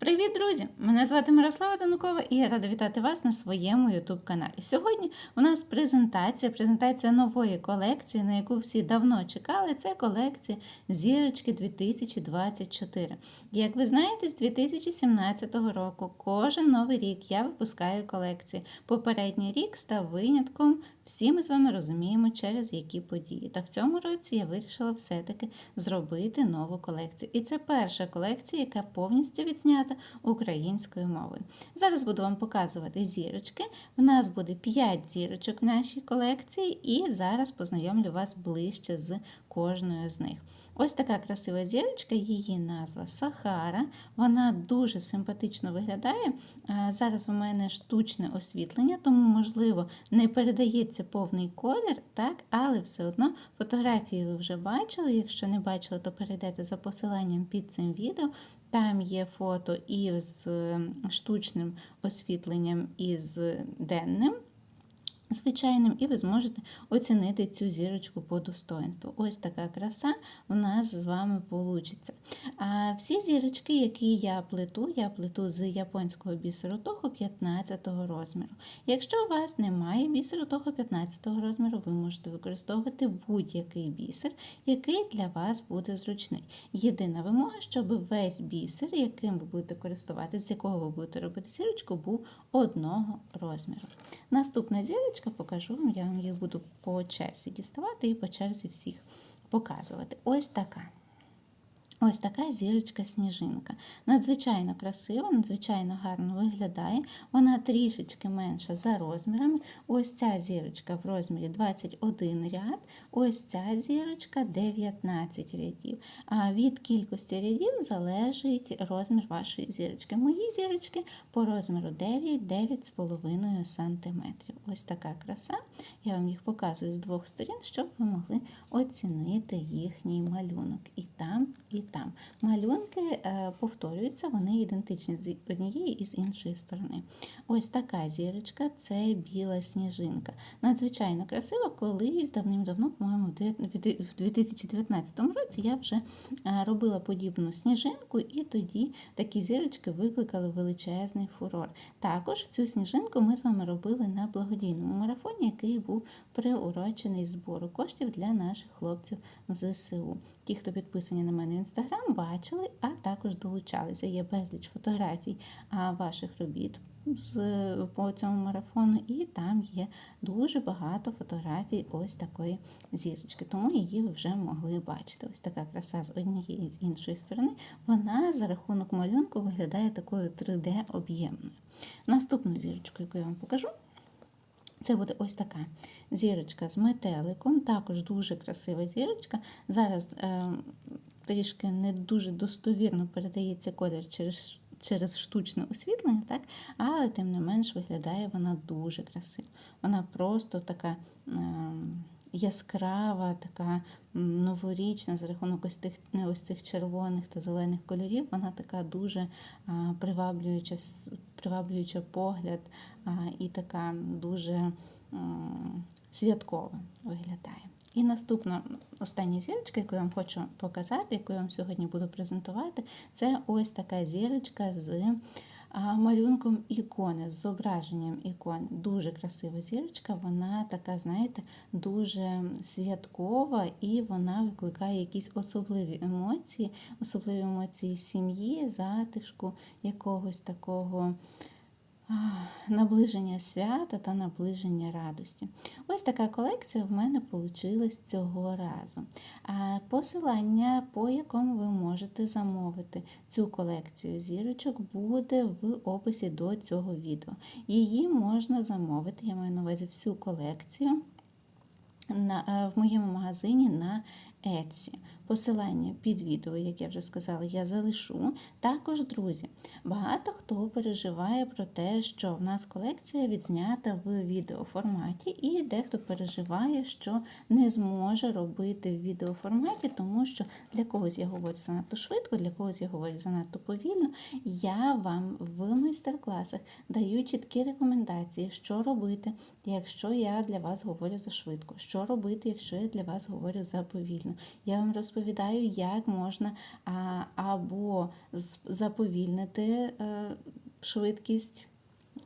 Привіт, друзі! Мене звати Мирослава Данукова і я рада вітати вас на своєму YouTube каналі. Сьогодні у нас презентація, презентація нової колекції, на яку всі давно чекали. Це колекція Зірочки 2024. Як ви знаєте, з 2017 року кожен новий рік я випускаю колекції. Попередній рік став винятком. Всі ми з вами розуміємо, через які події. Та в цьому році я вирішила все-таки зробити нову колекцію. І це перша колекція, яка повністю відзнята українською мовою. Зараз буду вам показувати зірочки. В нас буде 5 зірочок в нашій колекції, і зараз познайомлю вас ближче з кожною з них. Ось така красива зірочка, її назва Сахара. Вона дуже симпатично виглядає. Зараз у мене штучне освітлення, тому, можливо, не передається повний колір, так? але все одно фотографії ви вже бачили. Якщо не бачили, то перейдете за посиланням під цим відео. Там є фото і з штучним освітленням, і з денним звичайним, і ви зможете оцінити цю зірочку по достоинству. Ось така краса у нас з вами вийде. А всі зірочки, які я плету, я плету з японського бісеру того 15 розміру. Якщо у вас немає бісеру того 15 розміру, ви можете використовувати будь-який бісер, який для вас буде зручний. Єдина вимога, щоб весь бісер, яким ви будете користуватися, з якого ви будете робити зірочку, був одного розміру. Наступна зірочка покажу вам, я вам їх буду по черзі діставати і по черзі всіх показувати. Ось така. Ось така зірочка-сніжинка. Надзвичайно красива, надзвичайно гарно виглядає. Вона трішечки менша за розмірами. Ось ця зірочка в розмірі 21 ряд, ось ця зірочка 19 рядів. А від кількості рядів залежить розмір вашої зірочки. Мої зірочки по розміру 9-9,5 см. Ось така краса. Я вам їх показую з двох сторін, щоб ви могли оцінити їхній малюнок. І там, і там. Малюнки е, повторюються, вони ідентичні з однієї і з іншої сторони. Ось така зірочка це біла сніжинка. Надзвичайно красива, колись давним-давно, по-моєму, в 2019 році я вже е, робила подібну сніжинку, і тоді такі зірочки викликали величезний фурор. Також цю сніжинку ми з вами робили на благодійному марафоні, який був приурочений збору коштів для наших хлопців в ЗСУ. Ті, хто підписані на мене в інстаграм, інстаграм бачили, а також долучалися. Є безліч фотографій ваших робіт з, по цьому марафону, і там є дуже багато фотографій ось такої зірочки. Тому її ви вже могли бачити. Ось така краса з однієї і з іншої сторони. Вона за рахунок малюнку виглядає такою 3D-об'ємною. Наступну зірочку, яку я вам покажу. Це буде ось така зірочка з метеликом, також дуже красива зірочка. Зараз е, трішки не дуже достовірно передається колір через через штучне освітлення, так? але тим не менш виглядає вона дуже красиво. Вона просто така е, яскрава, така новорічна, за рахунок ось тих ось цих червоних та зелених кольорів. Вона така дуже е, приваблююча, приваблююча погляд е, і така дуже е, святкова виглядає. І наступна остання зірочка, яку я вам хочу показати, яку я вам сьогодні буду презентувати, це ось така зірочка з малюнком ікони, з зображенням ікони. Дуже красива зірочка, вона така, знаєте, дуже святкова і вона викликає якісь особливі емоції, особливі емоції сім'ї, затишку, якогось такого наближення свята та наближення радості. Ось така колекція в мене вийшла цього разу. Посилання, по якому ви можете замовити цю колекцію зірочок, буде в описі до цього відео. Її можна замовити, я маю на увазі всю колекцію в моєму магазині на Etsy. Посилання під відео, як я вже сказала, я залишу. Також, друзі, багато хто переживає про те, що в нас колекція відзнята в відеоформаті, і дехто переживає, що не зможе робити в відеоформаті, тому що для когось я говорю занадто швидко, для когось я говорю занадто повільно. Я вам в майстер-класах даю чіткі рекомендації, що робити, якщо я для вас говорю за швидко, що робити, якщо я для вас говорю за повільно уважно. Я вам розповідаю, як можна а, або заповільнити е, швидкість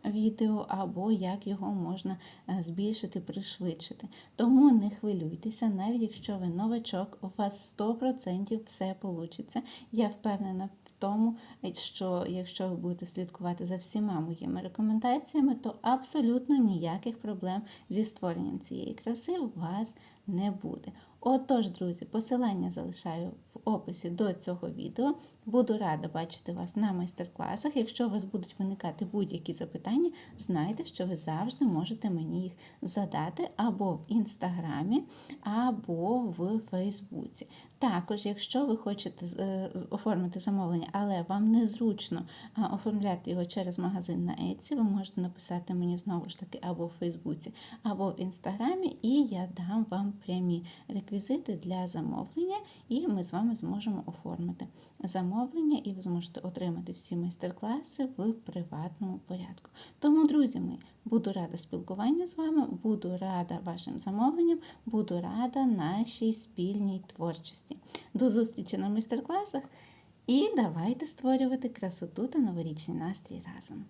відео, або як його можна е, збільшити, пришвидшити. Тому не хвилюйтеся, навіть якщо ви новачок, у вас 100% все вийде. Я впевнена в тому, що якщо ви будете слідкувати за всіма моїми рекомендаціями, то абсолютно ніяких проблем зі створенням цієї краси у вас не буде. Отож, друзі, посилання залишаю описі до цього відео. Буду рада бачити вас на майстер-класах. Якщо у вас будуть виникати будь-які запитання, знайте, що ви завжди можете мені їх задати або в інстаграмі, або в Фейсбуці. Також, якщо ви хочете е, оформити замовлення, але вам незручно оформляти його через магазин на Etsy, ви можете написати мені знову ж таки або в Фейсбуці, або в інстаграмі, і я дам вам прямі реквізити для замовлення, і ми з вами зможемо оформити замовлення, і ви зможете отримати всі майстер-класи в приватному порядку. Тому, друзі мої, буду рада спілкуванню з вами, буду рада вашим замовленням, буду рада нашій спільній творчості. До зустрічі на майстер-класах і давайте створювати красоту та новорічний настрій разом.